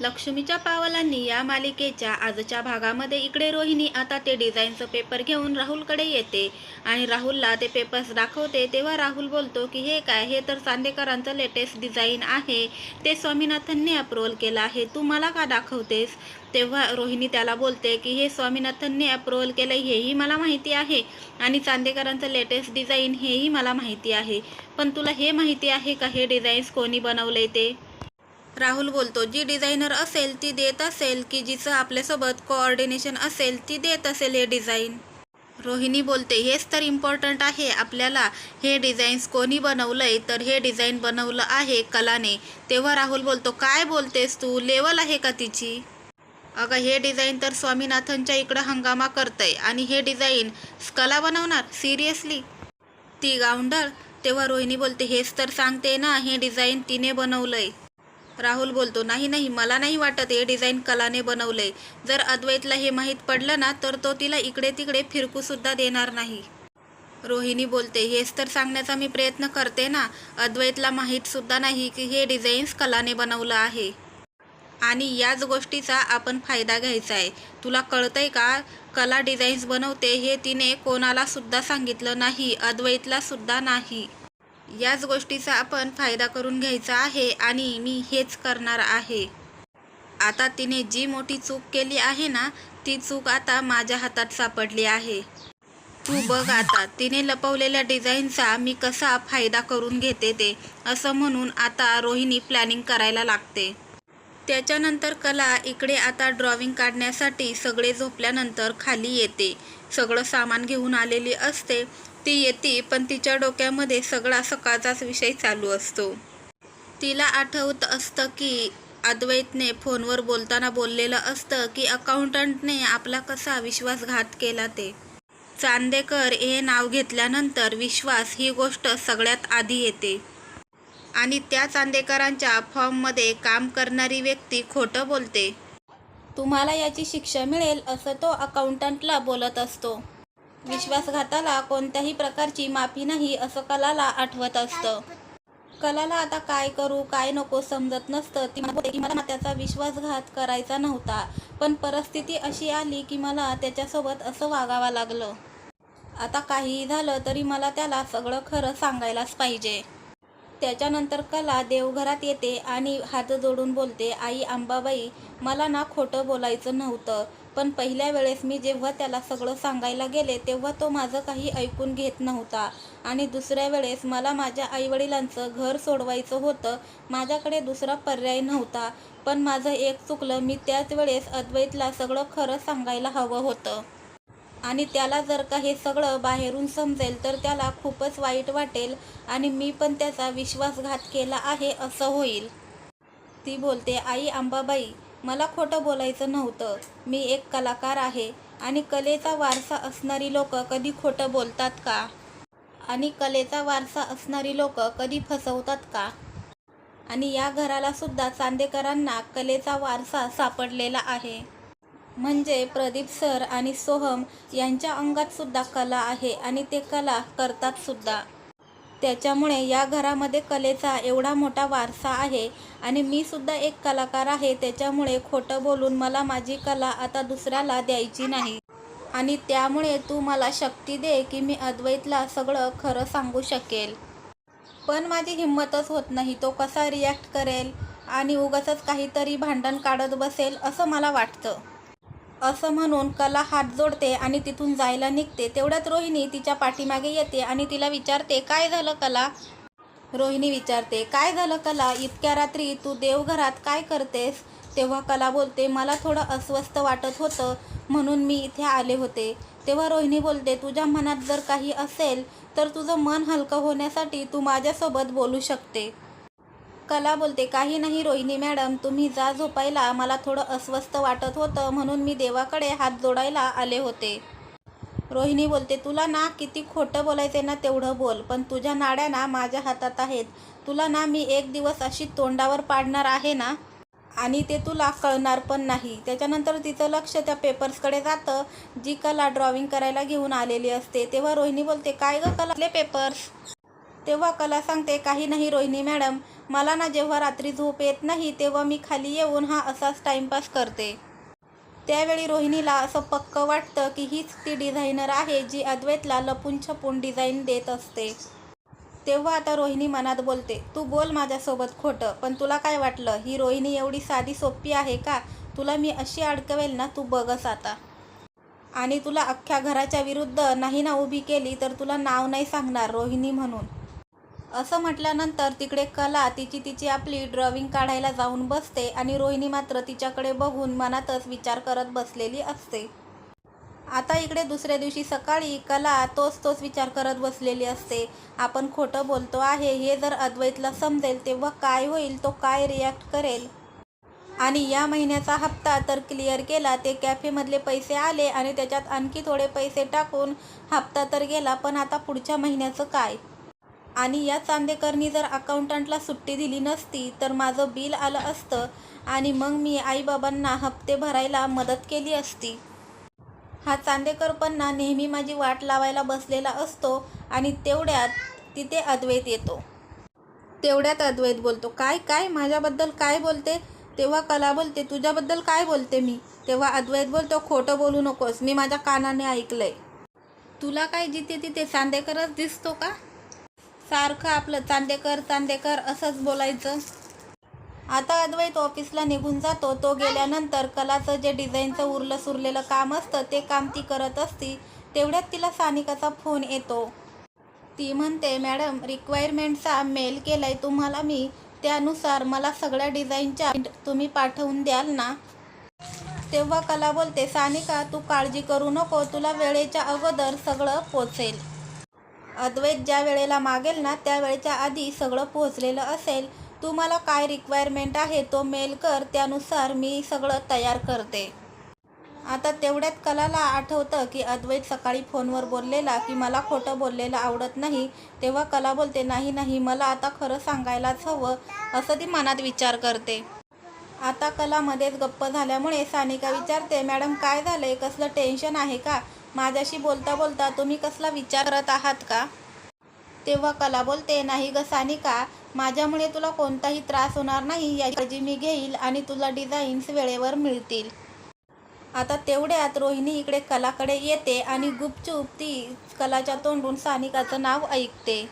लक्ष्मीच्या पावलांनी या मालिकेच्या आजच्या भागामध्ये इकडे रोहिणी आता ते डिझाईनचं पेपर घेऊन राहुलकडे येते आणि राहुलला ते पेपर्स दाखवते तेव्हा राहुल बोलतो की हे काय? हे तर चांदेकरांचं लेटेस्ट डिझाईन आहे. ते स्वामीनाथनने अप्रूव्हल केलं आहे. तू मला का दाखवतेस? तेव्हा रोहिणी त्याला बोलते की हे स्वामीनाथनने अप्रूव्हल केलं हेही मला माहिती आहे आणि चांदेकरांचं लेटेस्ट डिझाईन हेही मला माहिती आहे. पण तुला हे माहिती आहे का? हे डिझाईन्स कोणी बनवले ते? राहुल बोलतो जी डिझायनर असेल ती देत असेल की जिचं आपल्यासोबत कोऑर्डिनेशन असेल ती देत असेल हे डिझाईन. रोहिणी बोलते हेच तर इम्पॉर्टंट आहे आपल्याला. हे डिझाईन्स कोणी बनवलंय तर हे डिझाईन बनवलं आहे कलाने. तेव्हा राहुल बोलतो काय बोलतेस तू? लेवल आहे का तिची? अगं हे डिझाईन तर स्वामीनाथनच्या इकडं हंगामा करतंय आणि हे डिझाईन कला बनवणार? सिरियसली? ती गावंडळ तेव्हा रोहिणी बोलते हेच तर सांगते ना हे डिझाईन तिने बनवलंय. राहुल बोलतो नाही नाही मला नाही वाटत हे डिझाईन कलाने बनवलंय जर अद्वैतला हे माहीत पडलं ना तर तो तिला इकडे तिकडे फिरकूसुद्धा देणार नाही. रोहिणी बोलते हेच तर सांगण्याचा मी प्रयत्न करते ना. अद्वैतला माहीतसुद्धा नाही की हे डिझाईन्स कलाने बनवलं आहे. आणि याच गोष्टीचा आपण फायदा घ्यायचा आहे. तुला कळतंय का? कला डिझाईन्स बनवते हे तिने कोणालासुद्धा सांगितलं नाही अद्वैतलासुद्धा नाही. याच गोष्टीचा आपण फायदा करून घ्यायचा आहे आणि मी हेच करणार आहे. आता तिने जी मोठी चूक केली आहे ना ती चूक आता माझ्या हातात सापडली आहे. तू बघ आता तिने लपवलेल्या डिझाईनचा मी कसा फायदा करून घेते ते असं म्हणून आता रोहिणी प्लॅनिंग करायला लागते. त्याच्यानंतर कला इकडे आता ड्रॉइंग काढण्यासाठी सगळे झोपल्यानंतर खाली येते. सगळं सामान घेऊन आलेली असते ती येते पण तिच्या डोक्यामध्ये सगळा सकाळचाच विषय चालू असतो. तिला आठवत असतं की अद्वैतने फोनवर बोलताना बोललेलं असतं की अकाउंटंटने आपला कसा विश्वासघात केला ते. चांदेकर हे नाव घेतल्यानंतर विश्वास ही गोष्ट सगळ्यात आधी येते. आणि त्या चांदेकरांच्या फॉर्ममध्ये काम करणारी व्यक्ती खोटं बोलते. तुम्हाला याची शिक्षा मिळेल असं तो अकाउंटंटला बोलत असतो. विश्वासघाताला कोणत्याही प्रकारची माफी नाही असं कलाला आठवत असतं. कलाला आता काय करू काय नको समजत नसतं. ती म्हणते की मला त्याचा विश्वासघात करायचा नव्हता पण परिस्थिती अशी आली की मला त्याच्यासोबत असं वागावं लागलं. आता काहीही झालं तरी मला त्याला सगळं खरं सांगायलाच पाहिजे. त्याच्यानंतर कला देवघरात येते आणि हात जोडून बोलते आई अंबाबाई मला ना खोटं बोलायचं नव्हतं. पण पहिल्या वेळेस मी जेव्हा त्याला सगळं सांगायला गेले तेव्हा तो माझं काही ऐकून घेत नव्हता. आणि दुसऱ्या वेळेस मला माझ्या आईवडिलांचं घर सोडवायचं होतं माझ्याकडे दुसरा पर्याय नव्हता. पण माझं एक चुकलं मी त्याच वेळेस अद्वैतला सगळं खरं सांगायला हवं होतं. आणि त्याला जर का हे सगळं बाहेरून समजेल तर त्याला खूपच वाईट वाटेल आणि मी पण त्याचा विश्वासघात केला आहे असं होईल. ती बोलते आई आंबाबाई मला खोटं बोलायचं नव्हतं. मी एक कलाकार आहे आणि कलेचा वारसा असणारी लोक कधी खोटं बोलतात का? आणि कलेचा वारसा असणारी लोक कधी फसवतात का? आणि या घराला सुद्धा चांदेकरांना कलेचा वारसा सापडलेला आहे. म्हणजे प्रदीप सर आणि सोहम यांच्या अंगात सुद्धा कला आहे आणि ते कला करतात सुद्धा. त्याच्यामुळे या घरामध्ये कलेचा एवढा मोठा वारसा आहे आणि मी सुद्धा एक कलाकार आहे त्याच्यामुळे खोटं बोलून मला माझी कला आता दुसऱ्याला द्यायची नाही. आणि त्यामुळे तू मला शक्ती दे की मी अद्वैतला सगळं खरं सांगू शकेल. पण माझी हिंमतच होत नाही तो कसा रिॲक्ट करेल आणि उगाचच काहीतरी भांडण काढत बसेल असं मला वाटतं. असं म्हणून कला हात जोडते आणि तिथून जायला निघते. तेवढ्यात रोहिणी तिच्या पाठीमागे येते आणि तिला विचारते काय झालं कला? रोहिणी विचारते काय झालं कला? इतक्या रात्री तू देवघरात काय करतेस? तेव्हा कला बोलते मला थोडं अस्वस्थ वाटत होतं म्हणून मी इथे आले होते. तेव्हा रोहिणी बोलते तुझ्या मनात जर काही असेल तर तुझं मन हलकं होण्यासाठी तू माझ्यासोबत बोलू शकते. कला बोलते काही नाही रोहिणी मॅडम तुम्ही जा झोपायला. मला थोडं अस्वस्थ वाटत होतं म्हणून मी देवाकडे हात जोडायला आले होते. रोहिणी बोलते तुला ना किती खोटं बोलायचे ना तेवढं बोल पण तुझ्या नाड्या ना माझ्या हातात आहेत. तुला ना मी एक दिवस अशी तोंडावर पाडणार आहे ना? आणि ते तुला कळणार पण नाही. त्याच्यानंतर तिचं लक्ष त्या पेपर्सकडे जातं जी कला ड्रॉइंग करायला घेऊन आलेली असते. तेव्हा रोहिणी बोलते काय गं कला? पेपर्स. तेव्हा कला सांगते काही नाही रोहिणी मॅडम मला ना जेव्हा रात्री झोप येत नाही तेव्हा मी खाली येऊन हा असाच टाईमपास करते. त्यावेळी रोहिणीला असं पक्क वाटतं की हीच ती डिझायनर आहे जी अद्वैतला लपून छपून डिझाईन देत असते. तेव्हा आता रोहिणी मनात बोलते तू बोल माझ्यासोबत खोटं पण तुला काय वाटलं? ही रोहिणी एवढी साधी सोपी आहे का? तुला मी अशी अडकवेल ना तू बघस आता. आणि तुला अख्ख्या घराच्या विरुद्ध नाही ना उभी केली तर तुला नाव नाही सांगणार रोहिणी म्हणून. असं म्हटल्यानंतर तिकडे कला तिची तिची आपली ड्रॉइंग काढायला जाऊन बसते आणि रोहिणी मात्र तिच्याकडे बघून मनातच विचार करत बसलेली असते. आता इकडे दुसऱ्या दिवशी सकाळी कला तोच तोच विचार करत बसलेली असते. आपण खोटं बोलतो आहे हे जर अद्वैतला समजेल तेव्हा काय होईल तो काय रिॲक्ट करेल? आणि या महिन्याचा हप्ता तर क्लिअर केला ते कॅफेमधले पैसे आले आणि त्याच्यात आणखी थोडे पैसे टाकून हप्ता तर गेला पण आता पुढच्या महिन्याचं काय? आणि या चांदेकरनी जर अकाउंटंटला सुट्टी दिली नसती तर माझं बिल आलं असतं आणि मग मी आईबाबांना हप्ते भरायला मदत केली असती. हा चांदेकर पण ना नेहमी माझी वाट लावायला बसलेला असतो आणि तेवढ्यात तिथे अद्वैत येतो. तेवढ्यात अद्वैत बोलतो काय काय? माझ्याबद्दल काय बोलते? तेव्हा कला बोलते तुझ्याबद्दल काय बोलते मी? तेव्हा अद्वैत बोलतो खोटं बोलू नकोस मी माझ्या कानाने ऐकलंय. तुला काय जिथे तिथे चांदेकरच दिसतो का? सारखं आपलं चांदेकर चांदेकर असंच बोलायचं. आता अद्वैत ऑफिसला निघून जातो. तो गेल्यानंतर कलाचं जे डिझाईनचं उरलं सुरलेलं काम असतं ते काम ती करत असती तेवढ्यात तिला सानिकाचा फोन येतो. ती म्हणते मॅडम रिक्वायरमेंटचा मेल केलाय तुम्हाला मी. त्यानुसार मला सगळ्या डिझाईनच्या तुम्ही पाठवून द्याल ना? तेव्हा कला बोलते सानिका तू काळजी करू नको. तुला वेळेच्या अगोदर सगळं पोचेल. अद्वैत ज्या वेळेला मागेल ना त्यावेळेच्या आधी सगळं पोहोचलेलं असेल तू मला काय रिक्वायरमेंट आहे तो मेल कर त्यानुसार मी सगळं तयार करते. आता तेवढ्यात कलाला आठवतं की अद्वैत सकाळी फोनवर बोललेला की मला खोटं बोललेलं आवडत नाही. तेव्हा कला बोलते नाही नाही मला आता खरं सांगायलाच हवं असं ती मनात विचार करते. आता कलामध्येच गप्प झाल्यामुळे सानिका विचारते मॅडम काय झालं आहे कसलं टेन्शन आहे का? माझ्याशी बोलता बोलता तुम्ही कसला विचार करत आहात का? तेव्हा कला बोलते नाही ग सानिका माझ्यामुळे तुला कोणताही त्रास होणार नाही याची काळजी मी घेईल आणि तुला डिझाईन्स वेळेवर मिळतील. आता तेवढ्यात रोहिणी इकडे कलाकडे येते आणि गुपचूप ती कलाच्या तोंडून सानिकाचं नाव ऐकते.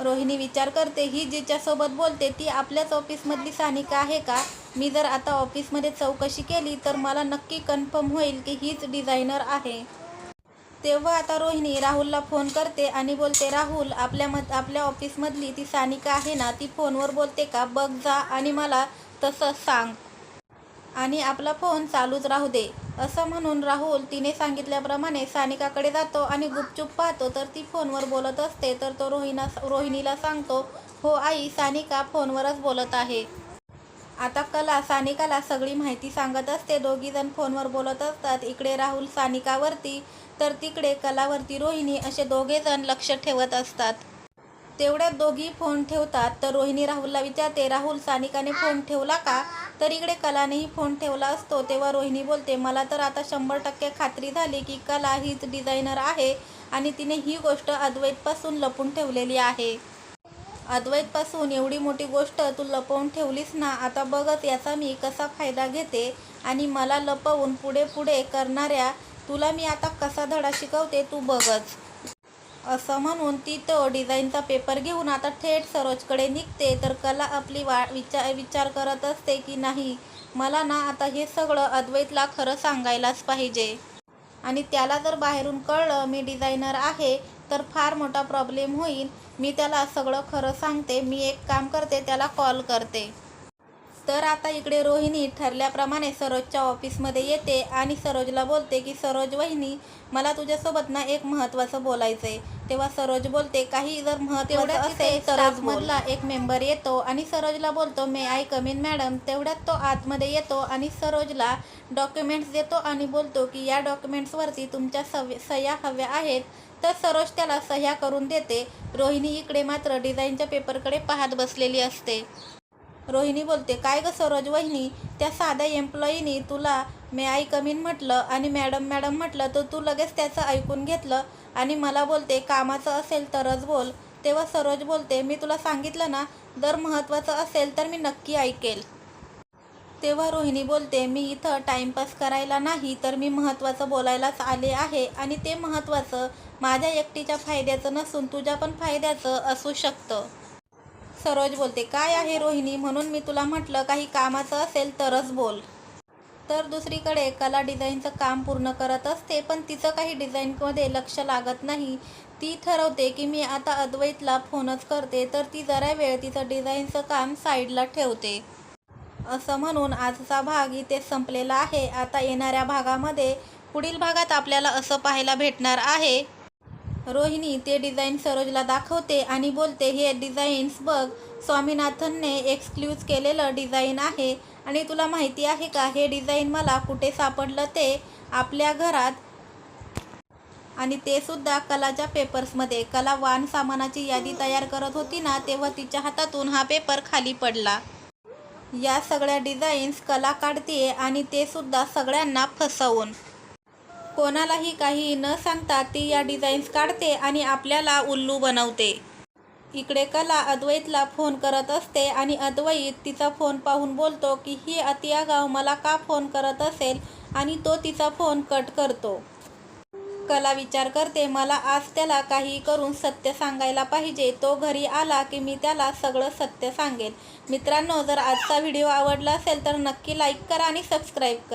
रोहिणी विचार करते ही जिच्यासोबत बोलते ती आपल्याच ऑफिसमधली सानिका आहे का? मी जर आता ऑफिसमध्ये चौकशी केली तर मला नक्की कन्फर्म होईल की हीच डिझायनर आहे. तेव्हा आता रोहिणी राहुलला फोन करते आणि बोलते राहुल आपल्या मध आपल्या ऑफिसमधली ती सानिका आहे ना ती फोनवर बोलते का? बघ जा आणि मला तसं सांग. आणि आपला फोन चालूच राहू दे. असं म्हणून राहुल तिने सांगितल्याप्रमाणे सानिकाकडे जातो आणि गुपचूप पाहतो तर ती फोनवर बोलत असते तर तो रोहिणा रोहिणीला सांगतो हो आई सानिका फोनवरच बोलत आहे. आता कला सानिकाला सगळी माहिती सांगत असते. दोघी जण फोनवर बोलत असतात. इकडे राहुल सानिकावरती तर तिकडे कलावरती रोहिणी असे दोघे जण लक्ष ठेवत असतात. तेवढ्यात दोघी फोन ठेवतात. तर रोहिणी राहुलला विचारते राहुल सानिकाने फोन ठेवला का? तर इकडे कलानेही फोन ठेवला असतो. तेव्हा रोहिणी बोलते मला तर आता शंभर टक्के खात्री झाली की कला हीच डिझायनर आहे आणि तिने ही गोष्ट अद्वैतपासून लपून ठेवलेली आहे. अद्वैतपासून एवढी मोठी गोष्ट तू लपवून ठेवलीस ना आता बघत याचा मी कसा फायदा घेते आणि मला लपवून पुढे पुढे करणाऱ्या तुला मी आता कसा धडा शिकवते तू बघच. असं म्हणून ती तो डिझाईनचा पेपर घेऊन आता थेट सरोजकडे निघते. तर कला आपली वा विचार विचार करत असते की नाही? मला ना आता हे सगळं अद्वैतला खरं सांगायलाच पाहिजे. आणि त्याला जर बाहेरून कळलं मी डिझायनर आहे तर फार मोठा प्रॉब्लेम होईल. मी त्याला सगळं खरं सांगते मी एक काम करते त्याला कॉल करते. तर आता इकडे रोहिणी ठरल्याप्रमाणे सरोजच्या ऑफिसमध्ये येते आणि सरोजला बोलते की सरोज वहिनी मला तुझ्यासोबत ना एक महत्त्वाचं बोलायचं आहे तेव्हा सरोज बोलते काही जर महत्त्वाचं असेल सरोजमधला एक मेंबर येतो आणि सरोजला बोलतो मे आय कमीन मॅडम तेवढ्यात तो आतमध्ये येतो आणि सरोजला डॉक्युमेंट्स देतो आणि बोलतो की या डॉक्युमेंट्सवरती तुमच्या सव्य सह्या हव्या आहेत. तर सरोज त्याला सह्या करून देते. रोहिणी इकडे मात्र डिझाईनच्या पेपरकडे पाहत बसलेली असते. रोहिणी बोलते काय ग सरोज वहिनी त्या साध्या एम्प्लॉईनी तुला मे आई कमीन म्हटलं आणि मॅडम मॅडम म्हटलं तर तू लगेच त्याचं ऐकून घेतलं आणि मला बोलते कामाचं असेल तरच बोल. तेव्हा सरोज बोलते मी तुला सांगितलं ना जर महत्त्वाचं असेल तर मी नक्की ऐकेल. तेव्हा रोहिणी बोलते मी इथं टाइमपास करायला नाही तर मी महत्त्वाचं बोलायलाच आले आहे आणि ते महत्त्वाचं. माझ्या एकटीच्या फायद्याचं नसून तुझ्या पण फायद्याचं असू शकतं. सरोज बोलते काय आहे रोहिणी? म्हणून मी तुला म्हटलं काही कामाचं असेल तरच बोल. तर दुसरीकडे कला डिझाईनचं काम पूर्ण करत असते पण तिचं काही डिझाईनमध्ये लक्ष लागत नाही. ती ठरवते की मी आता अद्वैतला फोनच करते तर ती जरा वेळ तिचं डिझाईनचं काम साईडला ठेवते. असं म्हणून आजचा भाग इथे संपलेला आहे. आता येणाऱ्या भागामध्ये पुढील भागात आपल्याला असं पाहायला भेटणार आहे. रोहिणी ते डिझाईन सरोजला दाखवते आणि बोलते हे डिझाईन्स बघ स्वामीनाथनने एक्सक्ल्यूज केलेलं डिझाईन आहे आणि तुला माहिती आहे का हे डिझाईन मला कुठे सापडलं ते आपल्या घरात? आणि ते सुद्धा कलाच्या पेपर्समध्ये. कला वान सामानाची यादी तयार करत होती ना तेव्हा तिच्या हातातून हा पेपर खाली पडला. या सगळ्या डिझाईन्स कला काढते आणि ते सुद्धा सगळ्यांना फसवून. कोणालाही काही न सांगता ती या डिझाईन्स काढते आणि आपल्याला उल्लू बनवते. इकडे कला अद्वैतला फोन करत असते आणि अद्वैत तिचा फोन पाहून बोलतो की ही अतियागाव मला का फोन करत असेल? आणि तो तिचा फोन कट करतो. कला विचार करते. मला आज त्याला काही करून सत्य सांगायला पाहिजे. तो घरी आला की मी त्याला सगळं सत्य सांगेल मित्रांनो जर आजचा व्हिडिओ आवडला असेल तर नक्की लाईक करा आणि सबस्क्राईब करा.